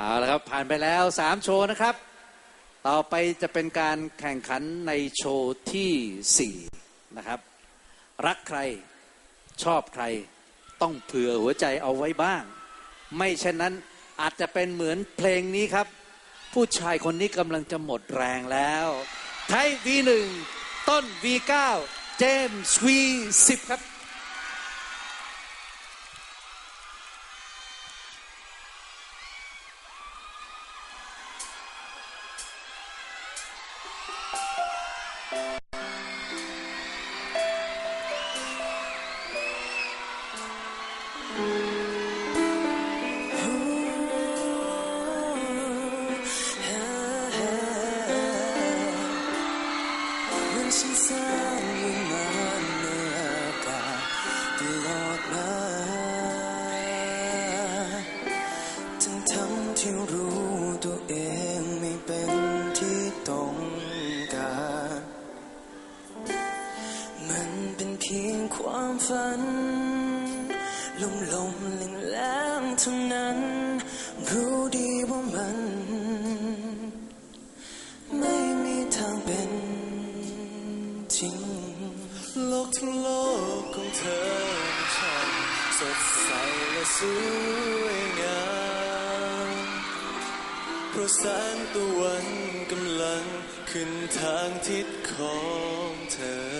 เอาละครับ ผ่านไปแล้ว 3 โชว์นะครับ ต่อไปจะเป็นการแข่งขันในโชว์ทีสี่ 4 นะครับ รักใครชอบใคร ต้องเผื่อหัวใจเอาไว้บ้าง ไม่เช่นนั้นอาจจะเป็นเหมือนเพลงนี้ครับ ผู้ชายคนนี้กำลังจะหมดแรงแล้วไทย V1 ต้น V9 เจมส์ V10 ครับ มั สวยงามเพราะแสงตะวันกำลังขึ้นทางทิศของเธอ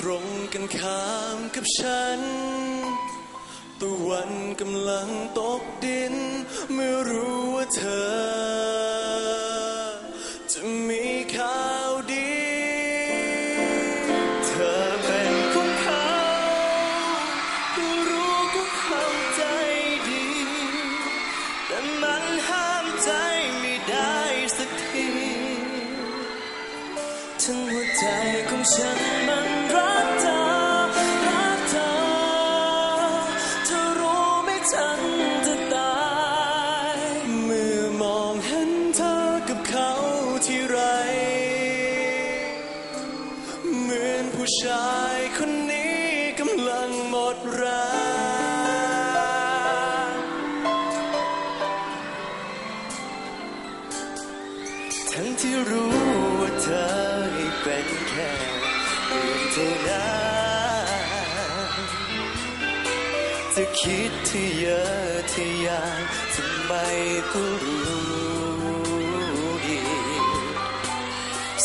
ตรงกันข้ามกับฉันตะวันกำลังตกดิน เมื่อรู้ว่าเธอ ท่านั้นจะคิดที่เยอะที่ยานทำไมก็รู้ดี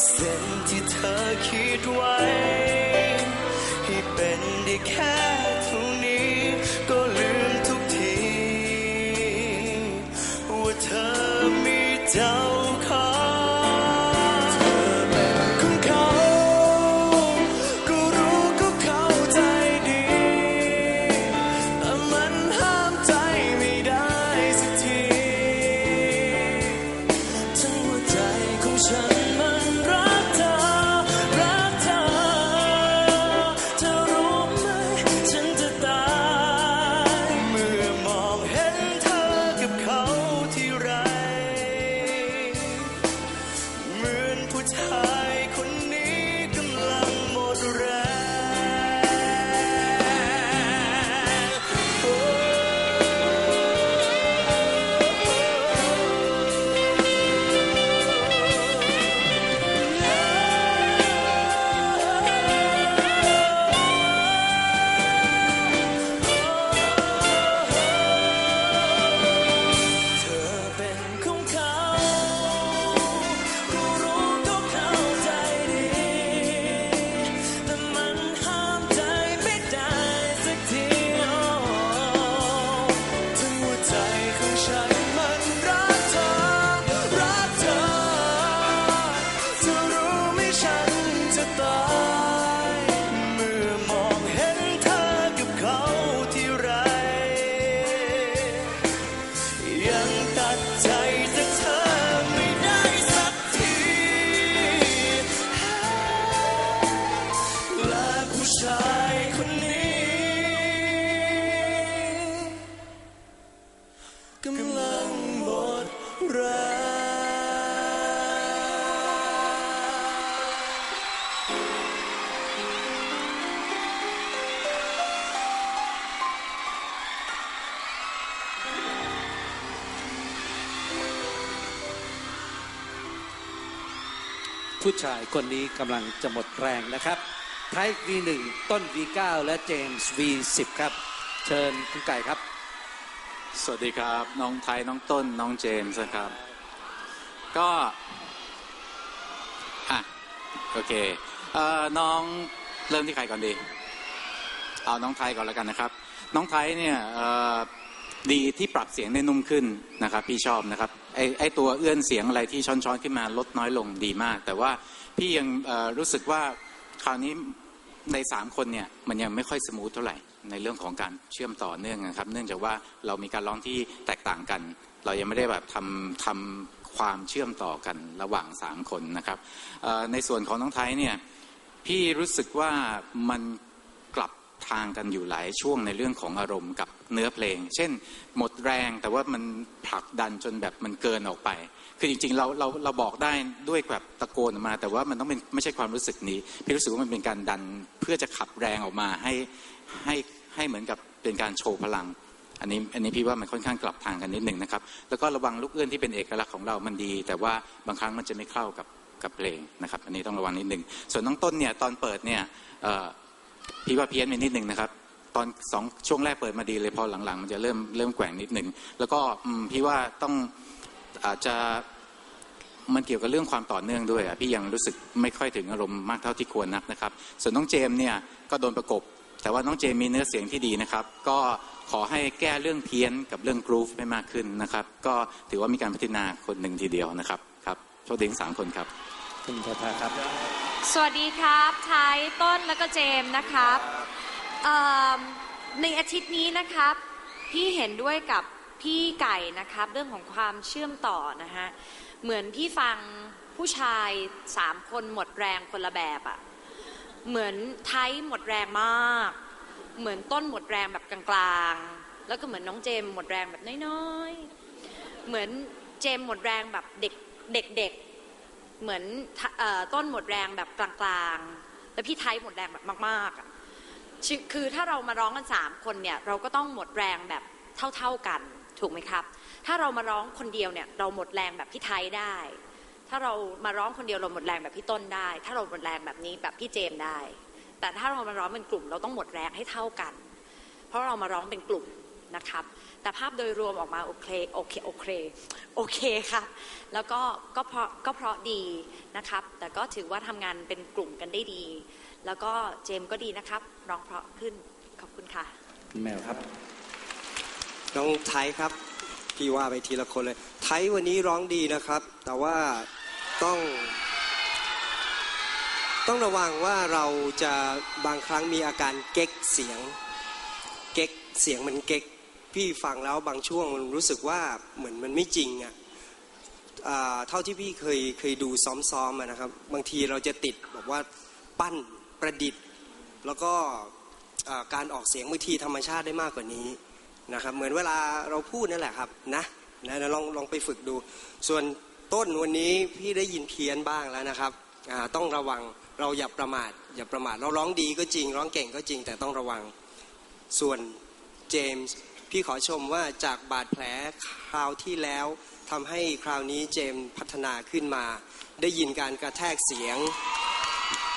เส้นที่เธอคิดไว้ ให้เป็นได้แค่เท่านี้ก็ลืมทุกที ว่าเธอมีเจ้า ข ผู้ชายคนนี้กำลังจะหมดแรงนะครับไทป์ V1 ต้น V9 และเจมส์ V10 ครับ เชิญคุณไก่ครับ สวัสดีครับ น้องไทยน้องต้นน้องเจมส์นะครับ ก็อะโอเคเอ่อน้องเริ่มที่ใครก่อนดี เอาน้องไทยก่อนแล้วกันนะครับ น้องไทยเนี่ยเอ่อดีที่ปรับเสียงได้นุ่มขึ้นนะครับ พี่ชอบนะครับไอไอตัวเอื้อนเสียงอะไรที่ช้อนๆขึ้นมาลดน้อยลงดีมาก แต่ว่าพี่ยังรู้สึกว่าคราวนี้ ในสามคนเนี่ยมันยังไม่ค่อยสมูทเท่าไหร่ในเรื่องของการเชื่อมต่อเนื่องนะครับ เนื่องจากว่าเรามีการร้องที่แตกต่างกัน เรายังไม่ได้แบบทำทำความเชื่อมต่อกันระหว่างสามคนนะครับในส่วนของน้องไทยเนี่ยพี่รู้สึกว่ามัน ทางกันอยู่หลายช่วงในเรื่องของอารมณ์กับเนื้อเพลง เช่น หมดแรงแต่ว่ามันผลักดันจนแบบมันเกินออกไป คือจริงๆเราเราเราบอกได้ด้วยแบบตะโกนออกมา แต่ว่ามันต้องเป็นไม่ใช่ความรู้สึกนี้ พี่รู้สึกว่ามันเป็นการดันเพื่อจะขับแรงออกมาให้ให้ให้เหมือนกับเป็นการโชว์พลัง อันนี้อันนี้พี่ว่ามันค่อนข้างกลับทางกันนิดหนึ่งนะครับ แล้วก็ระวังลูกเอื้อนที่เป็นเอกลักษณ์ของเรามันดี แต่ว่าบางครั้งมันจะไม่เข้ากับกับเพลงนะครับ อันนี้ต้องระวังนิดหนึ่งส่วนน้องต้นเนี่ยตอนเปิดเนี่ย พี่ว่าเพี้ยนไปนิดหนึ่งนะครับ ตอนสองช่วงแรกเปิดมาดีเลยพอหลังๆ มันจะเริ่มเริ่มแกว่งนิดหนึ่งแล้วก็พี่ว่าต้องอาจจะมันเกี่ยวกับเรื่องความต่อเนื่องด้วยอะพี่ยังรู้สึกไม่ค่อยถึงอารมณ์มากเท่าที่ควรนักนะครับ ส่วนน้องเจมส์เนี่ยก็โดนประกบ แต่ว่าน้องเจมส์มีเนื้อเสียงที่ดีนะครับ ก็ขอให้แก้เรื่องเพี้ยนกับเรื่องกรูฟให้มากขึ้นนะครับ ก็ถือว่ามีการพัฒนาคนหนึ่งทีเดียวนะครับครับโชคดีทั้งสามคนครับคุณทาทาครับ สวัสดีครับไทยต้นแล้วก็เจมส์นะครับเอิ่มในอาทิตย์นี้นะครับ พี่เห็นด้วยกับพี่ไก่นะครับ เรื่องของความเชื่อมต่อนะฮะเหมือนพี่ฟังผู้ชายสามคนหมดแรงคนละแบบอะเหมือนไทยหมดแรงมาก เหมือนต้นหมดแรงแบบกลางๆ แล้วก็เหมือนน้องเจมหมดแรงแบบน้อยๆ เหมือนเจมหมดแรงแบบเด็กเด็กๆ เหมือนออต้นหมดแรงแบบกลางๆ แล้วพี่ไทยหมดแรงแบบมากๆอะคือถ้าเรามาร้องกันสามคนเนี่ยเราก็ต้องหมดแรงแบบเท่าๆกันถูกไหมครับ ถ้าเรามาร้องคนเดียวเนี่ยเราหมดแรงแบบพี่ไทยได้ ถ้าเรามาร้องคนเดียวเราหมดแรงแบบพี่ต้นได้ ถ้าเราหมดแรงแบบนี้แบบพี่เจมได้ แต่ถ้าเรามาร้องเป็นกลุ่ม เราต้องหมดแรงให้เท่ากัน เพราะเรามาร้องเป็นกลุ่ม นะครับ แต่ภาพโดยรวมออกมาโอเคโอเคโอเคโอเคครับแล้วก็ก็เพราะก็เพราะดีนะครับ แต่ก็ถือว่าทำงานเป็นกลุ่มกันได้ดี แล้วก็เจมส์ก็ดีนะครับร้องเพราะขึ้นขอบคุณค่ะแมวครับ น้องไทยครับ พี่ว่าไปทีละคนเลย ไทยวันนี้ร้องดีนะครับ แต่ว่าต้อง ต้องระวังว่าเราจะบางครั้งมีอาการเก๊กเสียง เก๊กเสียงมันเก๊ก พี่ฟังแล้วบางช่วงมันรู้สึกว่าเหมือนมันไม่จริงอะอ่าเท่าที่พี่เคยเคยดูซ้อมๆนะครับ บางทีเราจะติดแบบว่าปั้นประดิษฐ์ แล้วก็การออกเสียงบางทีธรรมชาติได้มากกว่านี้นะครับเหมือนเวลาเราพูดนั่นแหละครับนะนะลองลองไปฝึกดู ส่วนต้นวันนี้พี่ได้ยินเพี้ยนบ้างแล้วนะครับต้องระวังเราอย่าประมาทอย่าประมาทเราร้องดีก็จริง ร้องเก่งก็จริงแต่ต้องระวังส่วนเจมส์ พี่ขอชมว่าจากบาดแผลคราวที่แล้วทำให้คราวนี้เจมพัฒนาขึ้นมา ได้ยินการกระแทกเสียง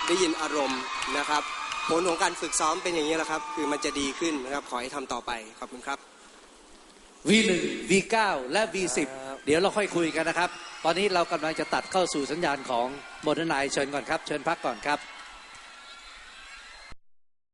ได้ยินอารมณ์นะครับ ผลของการฝึกซ้อมเป็นอย่างนี้แหละครับ คือมันจะดีขึ้นนะครับ ขอให้ทำต่อไป ขอบคุณครับ V1 V9 และ V10 เดี๋ยวเราค่อยคุยกันนะครับ ตอนนี้เรากำลังจะตัดเข้าสู่สัญญาณของโมเดนไนเชิญก่อนครับ เชิญพักก่อนครับ